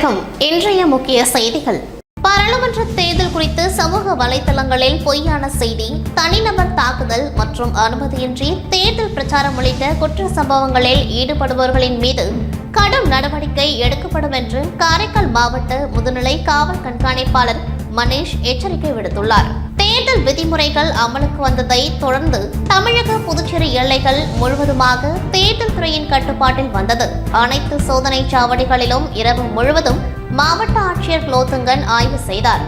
வணக்கம். இன்றைய முக்கிய செய்திகள். பாராளுமன்ற தேர்தல் குறித்து சமூக வலைதளங்களில் பொய்யான செய்தி தனிநபர் தாக்குதல் மற்றும் அனுமதியின்றி தேர்தல் பிரச்சாரம் உள்ளிட்ட குற்ற சம்பவங்களில் ஈடுபடுபவர்களின் மீது கடும் நடவடிக்கை எடுக்கப்படும் என்று காரைக்கால் மாவட்ட முதுநிலை காவல் கண்காணிப்பாளர் மணீஷ் எச்சரிக்கை விடுத்துள்ளார். தேர்தல் விதிமுறைகள் அமலுக்கு வந்ததை தொடர்ந்து தமிழக புதுச்சேரி எல்லைகள் முழுவதுமாக தேர்தல் துறையின் கட்டுப்பாட்டில் வந்தது. அனைத்து சோதனை சாவடிகளிலும் இரவு முழுவதும் மாவட்ட ஆட்சியர் குலோத்துங்கன் ஆய்வு செய்தார்.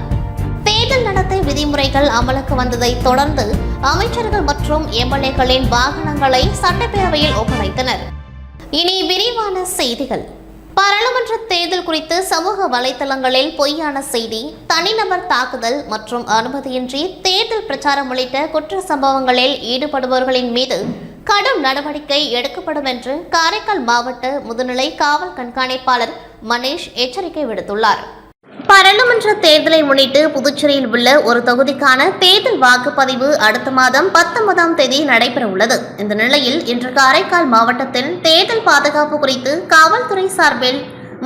தேர்தல் நடத்தை விதிமுறைகள் அமலுக்கு வந்ததை தொடர்ந்து அமைச்சர்கள் மற்றும் எம்எல்ஏக்களின் வாகனங்களை சட்டப்பேரவையில் ஒப்படைத்தனர். இனி விரிவான செய்திகள். பாராளுமன்ற தேர்தல் குறித்து சமூக வலைதளங்களில் பொய்யான செய்தி தனிநபர் தாக்குதல் மற்றும் அனுமதியின்றி தேர்தல் பிரச்சாரம் உள்ளிட்ட குற்ற சம்பவங்களில் ஈடுபடுபவர்களின் மீது கடும் நடவடிக்கை எடுக்கப்படும் என்று காரைக்கால் மாவட்ட முதுநிலை காவல் கண்காணிப்பாளர் மணீஷ் எச்சரிக்கை விடுத்துள்ளார். பாராளுமன்ற தேர்தலை முன்னிட்டு புதுச்சேரியில் உள்ள ஒரு தொகுதிக்கான தேர்தல் வாக்குப்பதிவு அடுத்த மாதம் பத்தொன்பதாம் தேதி நடைபெற உள்ளது. இந்த நிலையில் இன்று காரைக்கால் மாவட்டத்தில் தேர்தல் பாதுகாப்பு குறித்து காவல்துறை சார்பில்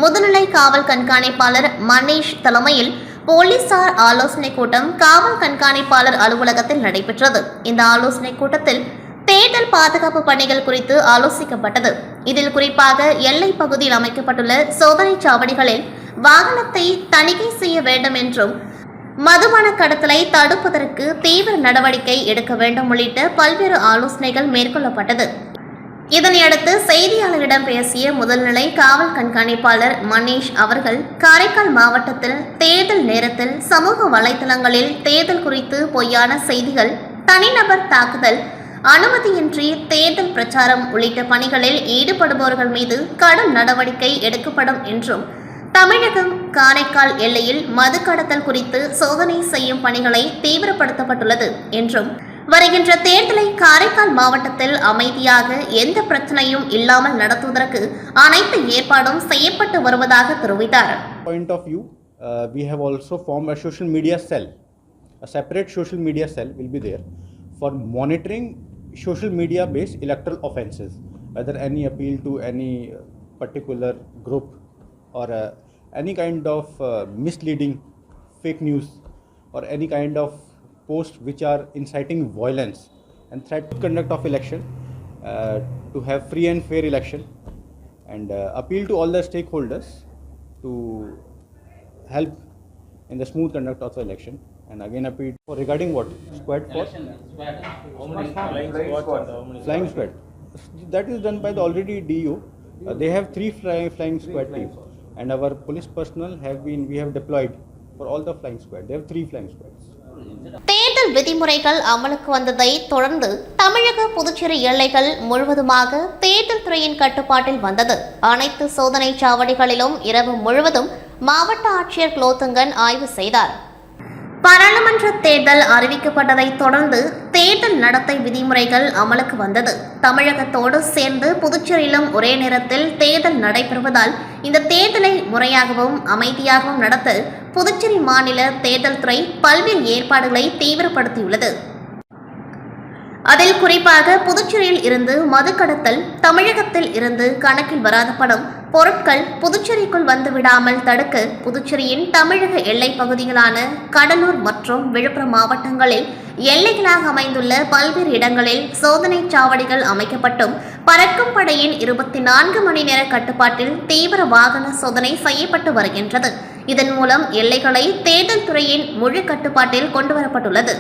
முதுநிலை காவல் கண்காணிப்பாளர் மணீஷ் தலைமையில் போலீசார் ஆலோசனை கூட்டம் காவல் கண்காணிப்பாளர் அலுவலகத்தில் நடைபெற்றது. இந்த ஆலோசனை கூட்டத்தில் தேர்தல் பாதுகாப்பு பணிகள் குறித்து ஆலோசிக்கப்பட்டது. இதில் குறிப்பாக எல்லை பகுதியில் அமைக்கப்பட்டுள்ள சோதனை சாவடிகளில் வாகனத்தை தணிக்கை செய்ய வேண்டும் என்றும் மதுபான கடத்தலை தடுப்பதற்கு தீவிர நடவடிக்கை எடுக்க வேண்டும் உள்ளிட்ட பல்வேறு ஆலோசனைகள் மேற்கொள்ளப்பட்டது. இதனையடுத்து செய்தியாளர்களிடம் பேசிய முதல்நிலை காவல் கண்காணிப்பாளர் மணீஷ் அவர்கள் காரைக்கால் மாவட்டத்தில் தேர்தல் நேரத்தில் சமூக வலைதளங்களில் தேர்தல் குறித்து பொய்யான செய்திகள் தனிநபர் தாக்குதல் அனுமதியின்றி தேர்தல் பிரச்சாரம் உள்ளிட்ட பணிகளில் ஈடுபடுபவர்கள் மீது கடும் நடவடிக்கை எடுக்கப்படும் என்றும் தமிழகம் காரைக்கால் எல்லையில் மது கடத்தல் குறித்து சோதனை செய்யும் பணிகளை தீவிரப்படுத்தப்பட்டுள்ளது என்றும் வருகின்ற தேர்தலை காரைக்கால் மாவட்டத்தில் அமைதியாக எந்த பிரச்சனையும் இல்லாமல் நடத்துவதற்கு அனைத்து ஏற்பாடும் செய்யப்பட்டு வருவதாக தெரிவித்தார் point of view, uh, we have also formed a social media cell. A separate social media cell will be there for monitoring social media based electoral offences, whether any appeal to any uh, particular group or uh, any kind of uh, misleading fake news or any kind of posts which are inciting violence and threat to conduct of election uh, to have free and fair election and uh, appeal to all the stakeholders to help in the smooth conduct of the election and again appeal for regarding what? Squad for? Flying squad. how many flying squad. that is done by the already DU uh, they have three fly, flying squad teams and our police personnel have been we have deployed for all the flying squad they have three flying squads. தேர்தல் விதிமுறைகள் அமலுக்கு வந்ததை தொடர்ந்து தமிழக புதுச்சேரி எல்லைகள் முழுவதுமாக தேர்தல் துறையின் கட்டுப்பாட்டில் வந்தது. அனைத்து சோதனை சாவடிகளிலும் இரவு முழுவதும் மாவட்ட ஆட்சியர் குலோத்துங்கன் ஆய்வு செய்தார். பாராளுமன்ற தேர்தல் அறிவிக்கப்பட்டதை தொடர்ந்து தேர்தல் நடத்தை விதிமுறைகள் அமலுக்கு வந்தது. தமிழகத்தோடு சேர்ந்து புதுச்சேரியிலும் ஒரே நேரத்தில் தேர்தல் நடைபெறுவதால் இந்த தேர்தலை முறையாகவும் அமைதியாகவும் நடத்த புதுச்சேரி மாநில தேர்தல் துறை பல்வேறு ஏற்பாடுகளை தீவிரப்படுத்தியுள்ளது. அதில் குறிப்பாக புதுச்சேரியில் இருந்து மது கடத்தல் தமிழகத்தில் இருந்து கணக்கில் வராத பணம் பொருட்கள் புதுச்சேரிக்குள் வந்து விடாமல் தடுக்க புதுச்சேரியின் தமிழக எல்லைப் பகுதிகளான கடலூர் மற்றும் விழுப்புரம் மாவட்டங்களில் எல்லைகளாக அமைந்துள்ள பல்வேறு இடங்களில் சோதனை சாவடிகள் அமைக்கப்பட்டும் பறக்கும் படையின் இருபத்தி நான்கு மணி நேர கட்டுப்பாட்டில் தீவிர வாகன சோதனை செய்யப்பட்டு வருகின்றது. இதன் மூலம் எல்லைகளை தேர்தல் துறையின் முழு கட்டுப்பாட்டில் கொண்டுவரப்பட்டுள்ளது.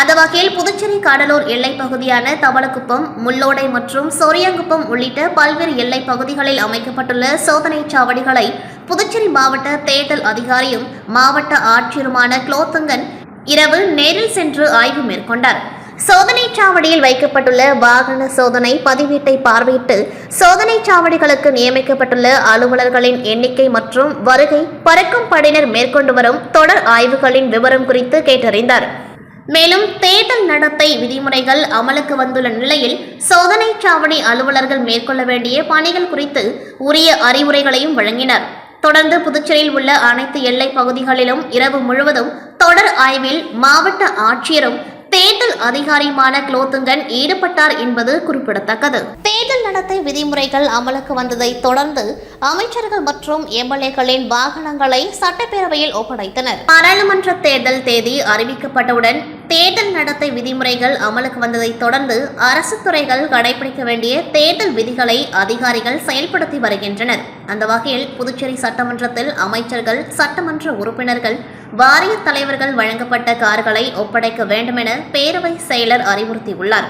அந்த வகையில் புதுச்சேரி கடலூர் எல்லைப் பகுதியான தவளக்குப்பம் முள்ளோடை மற்றும் சொரியாங்குப்பம் உள்ளிட்ட பல்வேறு எல்லைப் பகுதிகளில் அமைக்கப்பட்டுள்ள சோதனை சாவடிகளை புதுச்சேரி மாவட்ட தேர்தல் அதிகாரியும் மாவட்ட ஆட்சியருமான குலோத்துங்கன் இரவு நேரில் சென்று ஆய்வு மேற்கொண்டார். சோதனை சாவடியில் வைக்கப்பட்டுள்ள வாகன சோதனை பதிவேட்டை பார்வையிட்டு சோதனை சாவடிகளுக்கு நியமிக்கப்பட்டுள்ள அலுவலர்களின் எண்ணிக்கை மற்றும் வருகை பறக்கும் படையினர் மேற்கொண்டு வரும் தொடர் ஆய்வுகளின் விவரம் குறித்து கேட்டறிந்தார். மேலும் தேர்தல் நடத்தை விதிமுறைகள் அமலுக்கு வந்துள்ள நிலையில் சோதனை சாவடி அலுவலர்கள் மேற்கொள்ள வேண்டிய பணிகள் குறித்து உரிய அறிவுரைகளையும் வழங்கினர். தொடர்ந்து புதுச்சேரியில் உள்ள அனைத்து எல்லை பகுதிகளிலும் இரவு முழுவதும் தொடர் ஆய்வில் மாவட்ட ஆட்சியரும் தேர்தல் அதிகாரியுமான குலோத்துங்கன் ஈடுபட்டார் என்பது குறிப்பிடத்தக்கது. தேர்தல் நடத்தை விதிமுறைகள் அமலுக்கு வந்ததை தொடர்ந்து அமைச்சர்கள் மற்றும் எம்எல்ஏக்களின் வாகனங்களை சட்டப்பேரவையில் ஒப்படைத்தனர். பாராளுமன்ற தேர்தல் தேதி அறிவிக்கப்பட்டவுடன் தேர்தல் நடத்தை விதிமுறைகள் அமலுக்கு வந்ததை தொடர்ந்து அரசு துறைகள் கடைபிடிக்க வேண்டிய தேர்தல் விதிகளை அதிகாரிகள் செயல்படுத்தி வருகின்றனர். அந்த வகையில் புதுச்சேரி சட்டமன்றத்தில் அமைச்சர்கள் சட்டமன்ற உறுப்பினர்கள் வாரிய தலைவர்கள் வழங்கப்பட்ட கார்களை ஒப்படைக்க வேண்டுமென பேரவை செயலர் அறிவுறுத்தியுள்ளார்.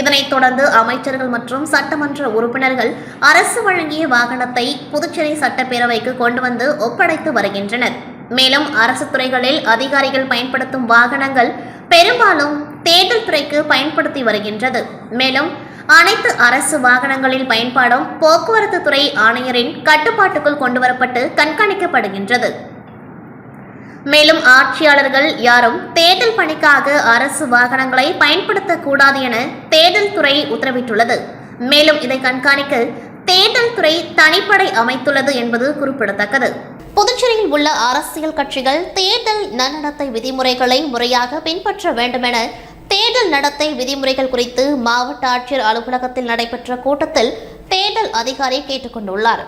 இதனைத் தொடர்ந்து அமைச்சர்கள் மற்றும் சட்டமன்ற உறுப்பினர்கள் அரசு வழங்கிய வாகனத்தை புதுச்சேரி சட்டப்பேரவைக்கு கொண்டு வந்து ஒப்படைத்து வருகின்றனர். மேலும் அரசு துறைகளில் அதிகாரிகள் பயன்படுத்தும் வாகனங்கள் பெரும்பாலும் தேர்தல் துறைக்கு பயன்படுத்தி வருகின்றது. மேலும் அனைத்து அரசு வாகனங்களில் பயன்பாடும் போக்குவரத்து துறை ஆணையரின் கட்டுப்பாட்டுக்குள் கொண்டுவரப்பட்டு கண்காணிக்கப்படுகின்றது. மேலும் ஆட்சியாளர்கள் யாரும் தேர்தல் பணிக்காக அரசு வாகனங்களை பயன்படுத்தக்கூடாது என தேர்தல் துறை உத்தரவிட்டுள்ளது. மேலும் இதை கண்காணிக்க தேர்தல் துறை தனிப்படை அமைத்துள்ளது என்பது குறிப்பிடத்தக்கது. புதுச்சேரியில் உள்ள அரசியல் கட்சிகள் தேர்தல் நன்னடத்தை விதிமுறைகளை முறையாக பின்பற்ற வேண்டுமென தேர்தல் நடத்தை விதிமுறைகள் குறித்து மாவட்ட ஆட்சியர் அலுவலகத்தில் நடைபெற்ற கூட்டத்தில் தேர்தல் அதிகாரி கேட்டுக்கொண்டுள்ளார்.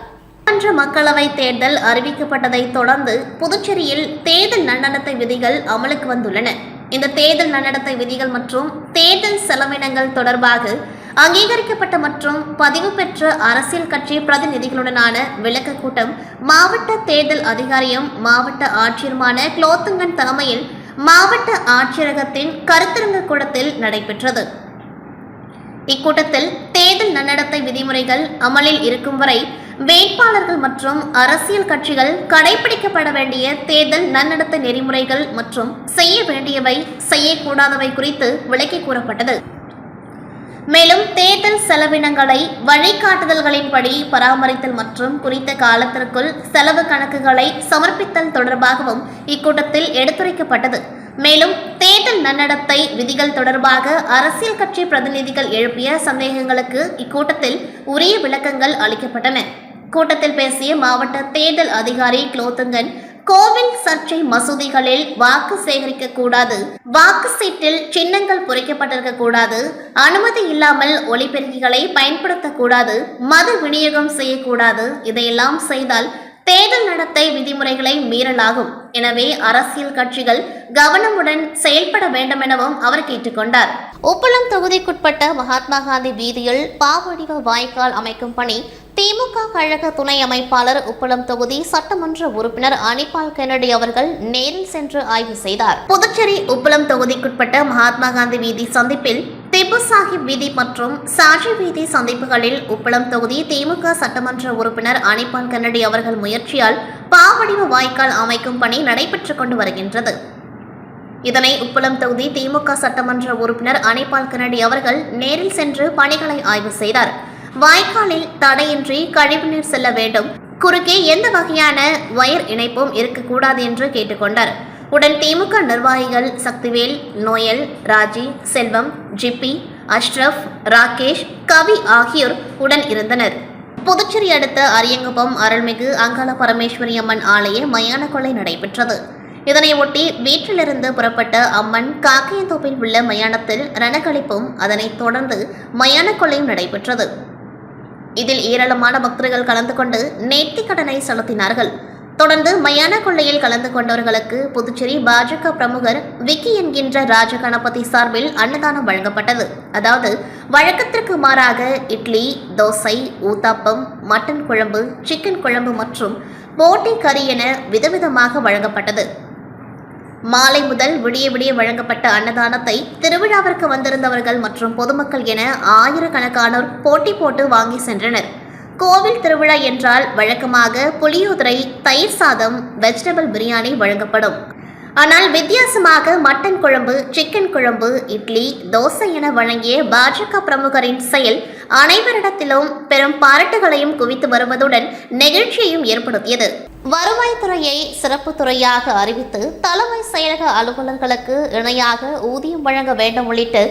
அன்று மக்களவை தேர்தல் அறிவிக்கப்பட்டதை தொடர்ந்து புதுச்சேரியில் தேர்தல் நன்னடத்தை விதிகள் அமலுக்கு வந்துள்ளன. இந்த தேர்தல் நன்னடத்தை விதிகள் மற்றும் தேர்தல் செலவினங்கள் தொடர்பாக அங்கீகரிக்கப்பட்ட மற்றும் பதிவு பெற்ற அரசியல் கட்சி பிரதிநிதிகளுடனான விளக்க கூட்டம் மாவட்ட தேர்தல் அதிகாரியும் மாவட்ட ஆட்சியருமான குலோத்துங்கன் தலைமையில் மாவட்ட ஆட்சியரகத்தின் கருத்தரங்க கூடத்தில் நடைபெற்றது. இக்கூட்டத்தில் தேர்தல் நன்னடத்தை விதிமுறைகள் அமலில் இருக்கும் வரை வேட்பாளர்கள் மற்றும் அரசியல் கட்சிகள் கடைபிடிக்கப்பட வேண்டிய தேர்தல் நன்னடத்தை நெறிமுறைகள் மற்றும் செய்ய வேண்டியவை செய்யக்கூடாதவை குறித்து விளக்கி கூறப்பட்டது. மேலும் தேர்தல் செலவினங்களை வழிகாட்டுதல்களின்படி பராமரித்தல் மற்றும் குறித்த காலத்திற்குள் செலவு கணக்குகளை சமர்ப்பித்தல் தொடர்பாகவும் இக்கூட்டத்தில் எடுத்துரைக்கப்பட்டது. மேலும் தேர்தல் நன்னடத்தை விதிகள் தொடர்பாக அரசியல் கட்சி பிரதிநிதிகள் எழுப்பிய சந்தேகங்களுக்கு இக்கூட்டத்தில் உரிய விளக்கங்கள் அளிக்கப்பட்டன. கூட்டத்தில் பேசிய மாவட்ட தேர்தல் அதிகாரி குலோத்துங்கன் கோவில் சர்ச்சை மசூதிகளில் வாக்கு சேகரிக்க கூடாது. வாக்கு சீட்டில் சின்னங்கள் பொறிக்கப்பட்டிருக்க கூடாது. அனுமதி இல்லாமல் ஒளிபெருக்கிகளை பயன்படுத்தக்கூடாது மது விநியோகம் செய்யக்கூடாது. இதையெல்லாம் செய்தால் தேர்தல் நடத்தை விதிமுறைகளை மீறலாகும். எனவே அரசியல் கட்சிகள் கவனமுடன் செயல்பட வேண்டும் எனவும் அவர் கேட்டுக்கொண்டார் உப்பளம் தொகுதிக்குட்பட்ட மகாத்மா காந்தி வீதியில் பாவடிவ வாய்க்கால் அமைக்கும் பணி திமுக கழக துணை அமைப்பாளர் உப்பளம் தொகுதி சட்டமன்ற உறுப்பினர் அனிபால் கென்னடி அவர்கள் நேரில் சென்று ஆய்வு செய்தார். புதுச்சேரி உப்பளம் தொகுதிக்குட்பட்ட மகாத்மா காந்தி வீதி சந்திப்பில் திப்பு சாஹிப் வீதி மற்றும் சாஜி வீதி சந்திப்புகளில் உப்பளம் தொகுதி திமுக சட்டமன்ற உறுப்பினர் அனிபால் கென்னடி அவர்கள் முயற்சியால் பாவடிவ வாய்க்கால் அமைக்கும் பணி நடைபெற்றுக் கொண்டு வருகின்றது. இதனை உப்பளம் தொகுதி திமுக சட்டமன்ற உறுப்பினர் அனிபால் கென்னடி அவர்கள் நேரில் சென்று பணிகளை ஆய்வு செய்தார். வாய்க்காலில் தடையின்றி கழிவுநீர் செல்ல வேண்டும். குறுக்கே எந்த வகையான வயர் இணைப்பும் இருக்கக்கூடாது என்று கேட்டுக்கொண்டார். உடன் திமுக நிர்வாகிகள் சக்திவேல் நோயல் ராஜி செல்வம் ஜிப்பி அஷ்ரஃப் ராகேஷ் கவி ஆகியோர் உடன் இருந்தனர். புதுச்சேரி அடுத்த அரியங்குப்பம் அருள்மிகு அங்காள பரமேஸ்வரி அம்மன் ஆலய மயான கொள்ளை நடைபெற்றது. இதனையொட்டி வீட்டிலிருந்து புறப்பட்ட அம்மன் காக்கையந்தோப்பில் உள்ள மயானத்தில் ரணக்களிப்பும் அதனைத் தொடர்ந்து மயான கொள்ளையும் நடைபெற்றது. இதில் ஏராளமான பக்தர்கள் கலந்து கொண்டு நேர்த்தி கடனை செலுத்தினார்கள். தொடர்ந்து மயான கொள்ளையில் கலந்து கொண்டவர்களுக்கு புதுச்சேரி பாஜக பிரமுகர் விக்கி என்கின்ற ராஜகணபதி சார்பில் அன்னதானம் வழங்கப்பட்டது. அதாவது வழக்கத்திற்கு மாறாக இட்லி தோசை ஊத்தாப்பம் மட்டன் குழம்பு சிக்கன் குழம்பு மற்றும் போட்டி கறி என விதவிதமாக வழங்கப்பட்டது. மாலை முதல் விடிய விடிய வழங்கப்பட்ட அன்னதானத்தை திருவிழாவிற்கு வந்திருந்தவர்கள் மற்றும் பொதுமக்கள் என ஆயிரக்கணக்கானோர் போட்டி போட்டு வாங்கி சென்றனர். கோவில் திருவிழா என்றால் வழக்கமாக புளியோதரை தயிர் சாதம் வெஜிடபிள் பிரியாணி வழங்கப்படும். ஆனால் வித்தியாசமாக மட்டன் குழம்பு சிக்கன் குழம்பு இட்லி தோசை என வழங்கிய பாஜக பிரமுகரின் செயல் அனைவரிடத்திலும் பெரும் பாராட்டுகளையும் குவித்து வருவதுடன் நெகிழ்ச்சியையும் ஏற்படுத்தியது. வருவாய்த்துறையை சிறப்பு துறையாக அறிவித்து தலைமை செயலக அலுவலர்களுக்கு இணையாக ஊதியம் வழங்க வேண்டும் உள்ளிட்டு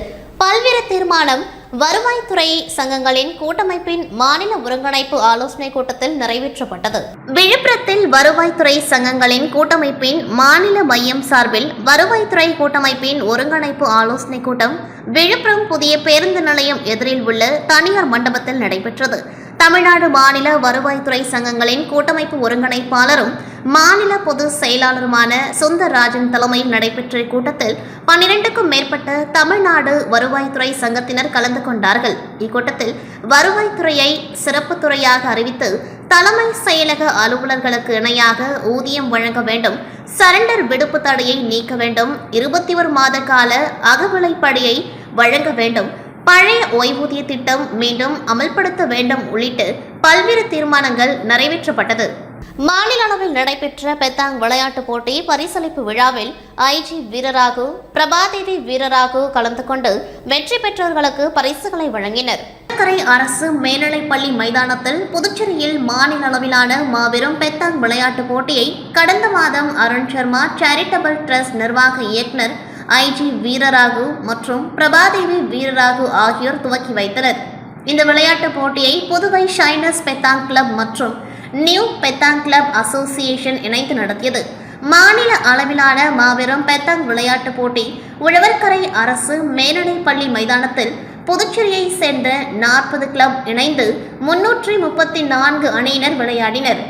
பல்வேறு தீர்மானம் வருவாய்த்துறை சங்கங்களின் கூட்டமைப்பின் மாநில ஒருங்கிணைப்பு ஆலோசனை கூட்டத்தில் நிறைவேற்றப்பட்டது. விழுப்புரத்தில் வருவாய்த்துறை சங்கங்களின் கூட்டமைப்பின் மாநில மையம் சார்பில் வருவாய்த்துறை கூட்டமைப்பின் ஒருங்கிணைப்பு ஆலோசனை கூட்டம் விழுப்புரம் புதிய பேருந்து நிலையம் எதிரில் உள்ள தனியார் மண்டபத்தில் நடைபெற்றது. தமிழ்நாடு மாநில வருவாய்த்துறை சங்கங்களின் கூட்டமைப்பு ஒருங்கிணைப்பாளரும் மாநில பொதுச் செயலாளருமான சுந்தரராஜன் தலைமையில் நடைபெற்ற இக்கூட்டத்தில் பன்னிரண்டுக்கும் மேற்பட்ட தமிழ்நாடு வருவாய்த்துறை சங்கத்தினர் கலந்து கொண்டார்கள். இக்கூட்டத்தில் வருவாய்த்துறையை சிறப்பு துறையாக அறிவித்து தலைமை செயலக அலுவலர்களுக்கு இணையாக ஊதியம் வழங்க வேண்டும் சரண்டர் விடுப்பு தடையை நீக்க வேண்டும் இருபத்தி ஒரு மாத கால அகவிலைப்படியை வழங்க வேண்டும் பழைய ஓய்வூதிய திட்டம் மீண்டும் அமல்படுத்த வேண்டும் உள்ளிட்டு பல்வேறு தீர்மானங்கள் நிறைவேற்றப்பட்டது. மாநில அளவில் நடைபெற்ற பெத்தாங் விளையாட்டுப் போட்டி பரிசளிப்பு விழாவில் ஐஜி வீரராகு பிரபாதேவி வீரராகு கலந்து கொண்டு வெற்றி பெற்றவர்களுக்கு பரிசுகளை வழங்கினர். கடற்கரை அரசு மேல்நிலைப்பள்ளி மைதானத்தில் புதுச்சேரியில் மாநில அளவிலான மாபெரும் பெத்தாங் விளையாட்டுப் போட்டியை கடந்த மாதம் அருண் சர்மா சேரிட்டபிள் ட்ரஸ்ட் நிர்வாக இயக்குநர் ஐஜி வீரராகு மற்றும் பிரபாதேவி வீரராகு ஆகியோர் துவக்கி வைத்தனர். இந்த விளையாட்டுப் போட்டியை புதுவை ஷைனஸ் பெத்தாங் கிளப் மற்றும் நியூ பெத்தாங் கிளப் அசோசியேஷன் இணைந்து நடத்தியது. மாநில அளவிலான மாபெரும் பெத்தாங் விளையாட்டுப் போட்டி உழவர்கரை அரசு மேல்நிலைப்பள்ளி மைதானத்தில் புதுச்சேரியை சேர்ந்த நாற்பது கிளப் இணைந்து முன்னூற்றி முப்பத்தி நான்கு அணியினர் விளையாடினர்.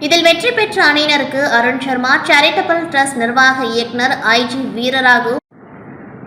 இதில் வெற்றி பெற்ற அணியினருக்கு அருண் சர்மா சேரிட்டபிள் ட்ரஸ்ட் நிர்வாக இயக்குனர் ஐஜி வீரராகு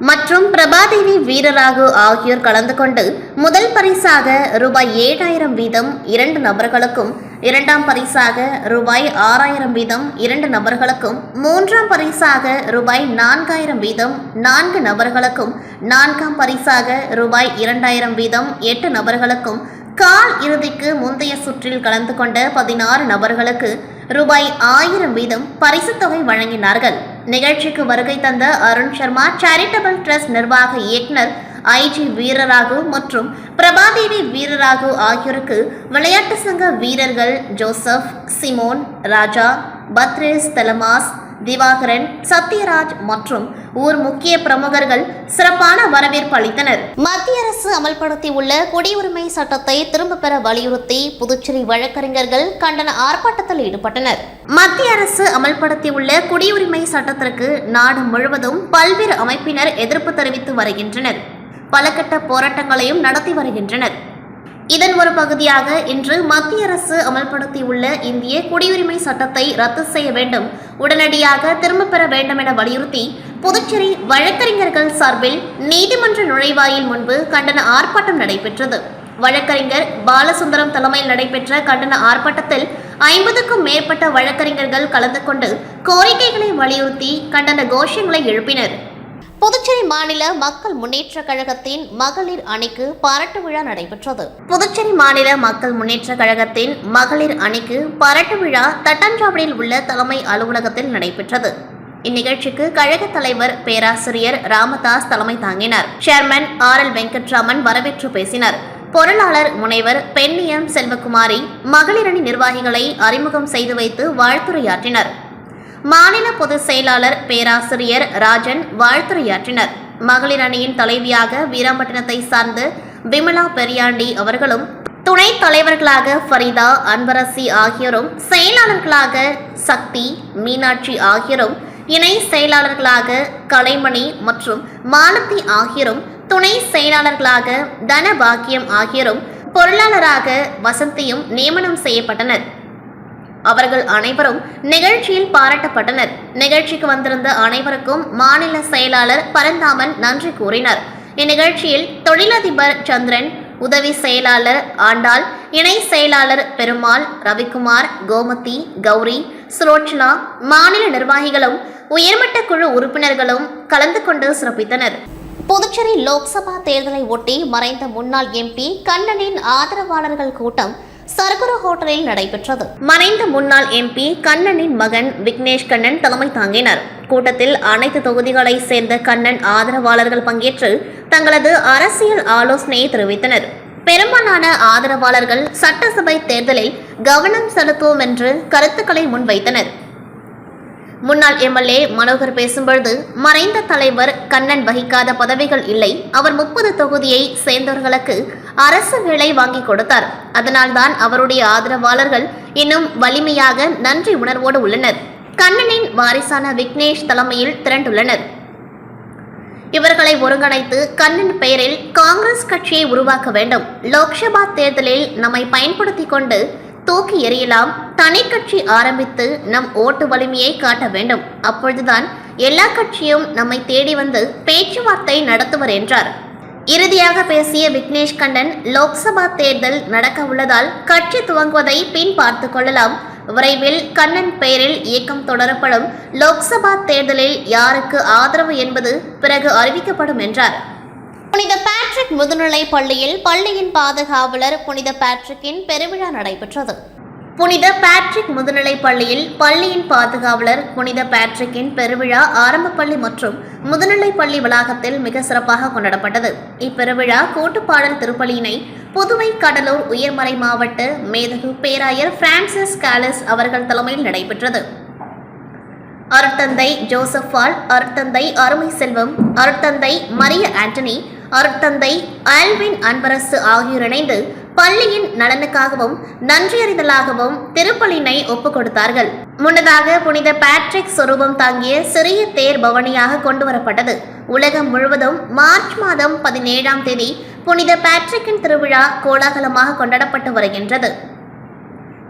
மற்றும் பிரபாதேவி வீரராகு ஆகியோர் கலந்து கொண்டு முதல் பரிசாக ரூபாய் ஏழாயிரம் வீதம் இரண்டு நபர்களுக்கும் இரண்டாம் பரிசாக ரூபாய் ஆறாயிரம் வீதம் இரண்டு நபர்களுக்கும் மூன்றாம் பரிசாக ரூபாய் நான்காயிரம் வீதம் நான்கு நபர்களுக்கும் நான்காம் பரிசாக ரூபாய் இரண்டாயிரம் வீதம் எட்டு நபர்களுக்கும் கால் இறுதிக்கு முந்தைய சுற்றில் கலந்து கொண்ட பதினாறு நபர்களுக்கு ரூபாய் ஆயிரம் வீதம் பரிசுத் தொகை வழங்கினார்கள். நிகழ்ச்சிக்கு வருகை தந்த அருண் சர்மா சேரிட்டபிள் ட்ரஸ்ட் நிர்வாக இயக்குனர் ஐஜி வீரராகு மற்றும் பிரபாதேவி வீரராகு ஆகியோருக்கு விளையாட்டு சங்க வீரர்கள் ஜோசப் சிமோன் ராஜா பத்ரேஸ் தலமாஸ் திவாகரன் சத்யராஜ் மற்றும் ஊர் முக்கிய பிரமுகர்கள் சிறப்பான வரவேற்பு அளித்தனர். மத்திய அரசு அமல்படுத்தியுள்ள குடியுரிமை சட்டத்தை திரும்ப பெற வலியுறுத்தி புதுச்சேரி வழக்கறிஞர்கள் கண்டன ஆர்ப்பாட்டத்தில் ஈடுபட்டனர். மத்திய அரசு அமல்படுத்தியுள்ள குடியுரிமை சட்டத்திற்கு நாடு முழுவதும் பல்வேறு அமைப்பினர் எதிர்ப்பு தெரிவித்து வருகின்றனர். பல கட்ட போராட்டங்களையும் நடத்தி வருகின்றனர். இதன் ஒரு பகுதியாக இன்று மத்திய அரசு அமல்படுத்தியுள்ள இந்திய குடியுரிமை சட்டத்தை ரத்து செய்ய வேண்டும். உடனடியாக திரும்பப் பெற வேண்டும் என வலியுறுத்தி புதுச்சேரி வழக்கறிஞர்கள் சார்பில் நீதிமன்ற நுழைவாயில் முன்பு கண்டன ஆர்ப்பாட்டம் நடைபெற்றது. வழக்கறிஞர் பாலசுந்தரம் தலைமையில் நடைபெற்ற கண்டன ஆர்ப்பாட்டத்தில் ஐம்பதுக்கும் மேற்பட்ட வழக்கறிஞர்கள் கலந்து கொண்டு கோரிக்கைகளை வலியுறுத்தி கண்டன கோஷங்களை எழுப்பினர். புதுச்சேரி மாநில மக்கள் முன்னேற்ற கழகத்தின் மகளிர் அணிக்கு பாராட்டு விழா நடைபெற்றது. புதுச்சேரி மாநில மக்கள் முன்னேற்ற கழகத்தின் மகளிர் அணிக்கு பாராட்டு விழா தட்டாஞ்சாவடியில் உள்ள தலைமை அலுவலகத்தில் நடைபெற்றது. இந்நிகழ்ச்சிக்கு கழக தலைவர் பேராசிரியர் ராமதாஸ் தலைமை தாங்கினார். சேர்மன் ஆர் எல் வெங்கட்ராமன் வரவேற்று பேசினார். பொருளாளர் முனைவர் பெண்ணியம் செல்வகுமாரி மகளிரணி நிர்வாகிகளை அறிமுகம் செய்து வைத்து வாழ்த்துரையாற்றினர். மாநில பொதுச் செயலாளர் பேராசிரியர் ராஜன் வாழ்த்துரையாற்றினர். மகளிர் அணியின் தலைவியாக வீராம்பட்டினத்தை சார்ந்த விமலா பெரியாண்டி அவர்களும் துணைத் தலைவர்களாக ஃபரிதா அன்பரசி ஆகியோரும் செயலாளர்களாக சக்தி மீனாட்சி ஆகியோரும் இணை செயலாளர்களாக கலைமணி மற்றும் மாலத்தி ஆகியோரும் துணை செயலாளர்களாக தனபாக்கியம் ஆகியோரும் பொருளாளராக வசந்தியும் நியமனம் செய்யப்பட்டனர். அவர்கள் அனைவரும் நிகழ்ச்சியில் பாராட்டப்பட்டனர். நிகழ்ச்சிக்கு வந்திருந்த அனைவருக்கும் மாநில செயலாளர் பரந்தாமன் நன்றி கூறினார். இந்நிகழ்ச்சியில் தொழிலதிபர் சந்திரன் உதவி செயலாளர் ஆண்டாள் இணை செயலாளர் பெருமாள் ரவிக்குமார் கோமதி கௌரி சுரோச்சனா மாநில நிர்வாகிகளும் உயர்மட்ட குழு உறுப்பினர்களும் கலந்து கொண்டு சிறப்பித்தனர். புதுச்சேரி லோக்சபா தேர்தலை ஒட்டி மறைந்த முன்னாள் எம்பி கண்ணனின் ஆதரவாளர்கள் கூட்டம் சரகுர ஹோட்டலில் நடைபெற்றது. மறைந்த முன்னாள் எம்பி கண்ணனின் மகன் விக்னேஷ் கண்ணன் தலைமை தாங்கினர். கூட்டத்தில் அனைத்து தொகுதிகளை சேர்ந்த கண்ணன் ஆதரவாளர்கள் பங்கேற்று தங்களது அரசியல் ஆலோசனையை தெரிவித்தனர். பெரும்பாலான ஆதரவாளர்கள் சட்டசபை தேர்தலில் கவனம் செலுத்துவோம் என்று கருத்துக்களை முன்வைத்தனர். முன்னாள் எம்எல்ஏ மனோகர் பேசும்பொழுது மறைந்த தலைவர் கண்ணன் வகிக்காத பதவிகள் இல்லை. அவர் முப்பது தொகுதியை சேர்ந்தவர்களுக்கு அரசு வேலை வாங்கி கொடுத்தார். அதனால்தான் அவருடைய ஆதரவாளர்கள் இன்னும் வலிமையாக நன்றி உணர்வோடு உள்ளனர். கண்ணனின் வாரிசான விக்னேஷ் தலைமையில் திரண்டுள்ளனர். இவர்களை ஒருங்கிணைத்து கண்ணன் பெயரில் காங்கிரஸ் கட்சியை உருவாக்க வேண்டும். லோக்சபா தேர்தலில் நம்மை பயன்படுத்திக் கொண்டு தூக்கி எறியலாம். தனி கட்சி ஆரம்பித்து நம் ஓட்டு வலிமையை காட்ட வேண்டும். அப்பொழுதுதான் எல்லா கட்சியும் நம்மை தேடி வந்து பேச்சுவார்த்தை நடத்துவர் என்றார். இறுதியாக பேசிய விக்னேஷ் கண்டன் லோக்சபா தேர்தல் நடக்க உள்ளதால் கட்சி துவங்குவதை பின் பார்த்து கொள்ளலாம். விரைவில் கண்ணன் பெயரில் இயக்கம் தொடரப்படும். லோக்சபா தேர்தலில் யாருக்கு ஆதரவு என்பது பிறகு அறிவிக்கப்படும் என்றார். புனித பேட்ரிக் முதுநிலை பள்ளியில் பள்ளியின் பாதுகாவலர் புனித பேட்ரிக்கின் பெருவிழா நடைபெற்றது. புனித பேட்ரிக் முதுநிலை பள்ளியில் பள்ளியின் பாதுகாவலர் புனித பேட்ரிக்கின் பெருவிழா ஆரம்ப பள்ளி மற்றும் முதுநிலை பள்ளி வளாகத்தில் மிக சிறப்பாக கொண்டாடப்பட்டது. இப்பெருவிழா கூட்டுப்பாடல் திருப்பலியினை புதுவை கடலூர் உயர்மறை மாவட்ட மேதகு பேராயர் பிரான்சிஸ் காலஸ் அவர்கள் தலைமையில் நடைபெற்றது. அருட்தந்தை ஜோசப்பால் அருட்தந்தை அருமை செல்வம் அருட்தந்தை மரிய ஆண்டனி அருட்தந்தை ஆல்வின் அன்பரசு ஆகியோர் இணைந்து பள்ளியின் நலனுக்காகவும் நன்றியறிதலாகவும் திருப்பலினை ஒப்புக் கொடுத்தார்கள். முன்னதாக புனித பேட்ரிக் சொரூபம் தாங்கிய சிறிய தேர் பவனியாக கொண்டு வரப்பட்டது. உலகம் முழுவதும் மார்ச் மாதம் பதினேழாம் தேதி புனித பேட்ரிக்கின் திருவிழா கோலாகலமாக கொண்டாடப்பட்டு வருகின்றது.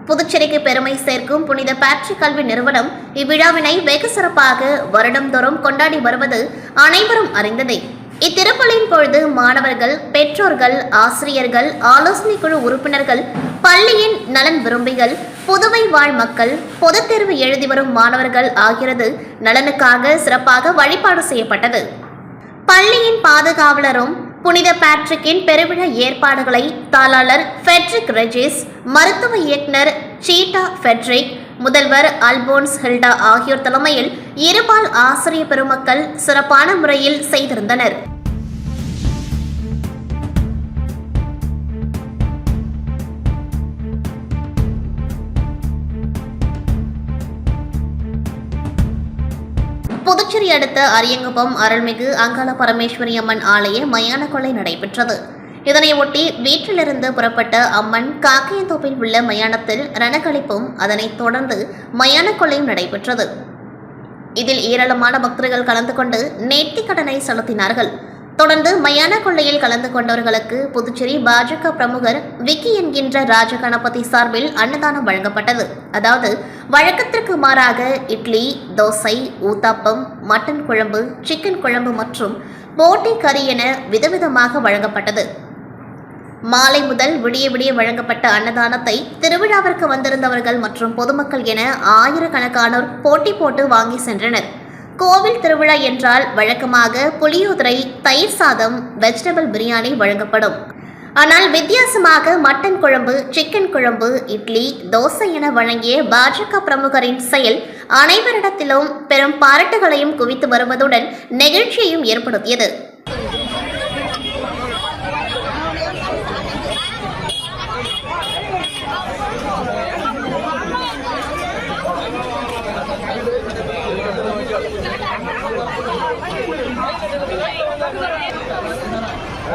புதுச்சேரிக்கு பெருமை சேர்க்கும் புனித பேட்ரிக் கல்வி நிறுவனம் இவ்விழாவினை வெகு சிறப்பாக வருடந்தோறும் கொண்டாடி வருவது அனைவரும் அறிந்ததே. இத்திருப்பலின் பொழுது மாணவர்கள் பெற்றோர்கள் ஆசிரியர்கள் ஆலோசனை குழு உறுப்பினர்கள் பள்ளியின் நலன் விரும்பிகள் புதுவை வாழ் மக்கள் பொதுத் தேர்வு எழுதி வரும் மாணவர்கள் ஆகிறது. நலனுக்காக சிறப்பாக வழிபாடு செய்யப்பட்டது. பள்ளியின் பாதுகாவலரும் புனித பேட்ரிக்கின் பெருவிழா ஏற்பாடுகளை தாளாளர் ஃபெட்ரிக் ரெஜிஸ் மருத்துவ இயக்குனர் சீட்டா ஃபெட்ரிக் முதல்வர் அல்போன்ஸ் ஹில்டா ஆகியோர் தலைமையில் இருபால் ஆசிரிய பெருமக்கள் சிறப்பான முறையில் செய்திருந்தனர். புதுச்சேரி அடுத்த அரியங்குப்பம் அருள்மிகு அங்காள பரமேஸ்வரி அம்மன் ஆலய மயான கொள்ளை நடைபெற்றது. இதனையொட்டி வீட்டிலிருந்து புறப்பட்ட அம்மன் காக்கையந்தோப்பில் உள்ள மயானத்தில் ரணக்களிப்பும் அதனைத் தொடர்ந்து மயான கொள்ளையும் நடைபெற்றது. இதில் ஏராளமான பக்தர்கள் கலந்து கொண்டு நேர்த்திக் கடனை செலுத்தினார்கள். தொடர்ந்து மயான கொள்ளையில் கலந்து கொண்டவர்களுக்கு புதுச்சேரி பாஜக பிரமுகர் விக்கி என்கின்ற ராஜகணபதி சார்பில் அன்னதானம் வழங்கப்பட்டது. அதாவது வழக்கத்திற்கு மாறாக இட்லி தோசை ஊத்தாப்பம் மட்டன் குழம்பு சிக்கன் குழம்பு மற்றும் போட்டி கறி என விதவிதமாக வழங்கப்பட்டது. மாலை முதல் விடிய விடிய வழங்கப்பட்ட அன்னதானத்தை திருவிழாவிற்கு வந்திருந்தவர்கள் மற்றும் பொதுமக்கள் என ஆயிரக்கணக்கானோர் போட்டி போட்டு வாங்கி சென்றனர். கோவில் திருவிழா என்றால் வழக்கமாக புளியோதரை தயிர் சாதம் வெஜிடபிள் பிரியாணி வழங்கப்படும். ஆனால் வித்தியாசமாக மட்டன் குழம்பு சிக்கன் குழம்பு இட்லி தோசை என வழங்கிய பாஜக பிரமுகரின் செயல் அனைவரிடத்திலும் பெரும் பாராட்டுகளையும் குவித்து வருவதுடன் நெகிழ்ச்சியையும் ஏற்படுத்தியது.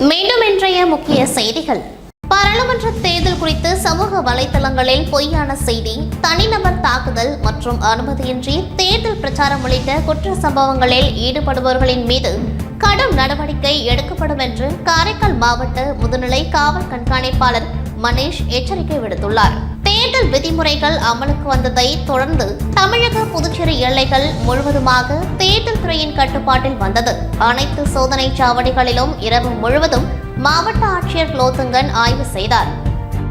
மீண்டும் இன்றைய முக்கிய செய்திகள். பாராளுமன்ற தேர்தல் குறித்து சமூக வலைதளங்களில் பொய்யான செய்தி தனிநபர் தாக்குதல் மற்றும் அனுமதியின்றி தேர்தல் பிரச்சாரம் உள்ளிட்ட குற்ற சம்பவங்களில் ஈடுபடுபவர்களின் மீது கடும் நடவடிக்கை எடுக்கப்படும் என்று காரைக்கால் மாவட்ட முதுநிலை காவல் கண்காணிப்பாளர் மணீஷ் எச்சரிக்கை விடுத்துள்ளார். தேர்தல் விதிமுறைகள் அமலுக்கு வந்ததை தொடர்ந்து தமிழக புதுச்சேரி எல்லைகள் முழுவதுமாக தேர்தல் துறையின் கட்டுப்பாட்டில் வந்தது. அனைத்து சோதனை சாவடிகளிலும் இரவு முழுவதும் மாவட்ட ஆட்சியர் குலோத்துங்கன் ஆய்வு செய்தார்.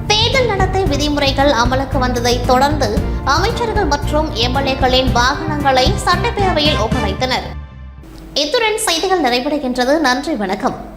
தேர்தல் நடத்தை விதிமுறைகள் அமலுக்கு வந்ததை தொடர்ந்து அமைச்சர்கள் மற்றும் எம்எல்ஏக்களின் வாகனங்களை சட்டப்பேரவையில் ஒப்படைத்தனர். இத்துடன் செய்திகள் நிறைவடைகின்றது. நன்றி வணக்கம்.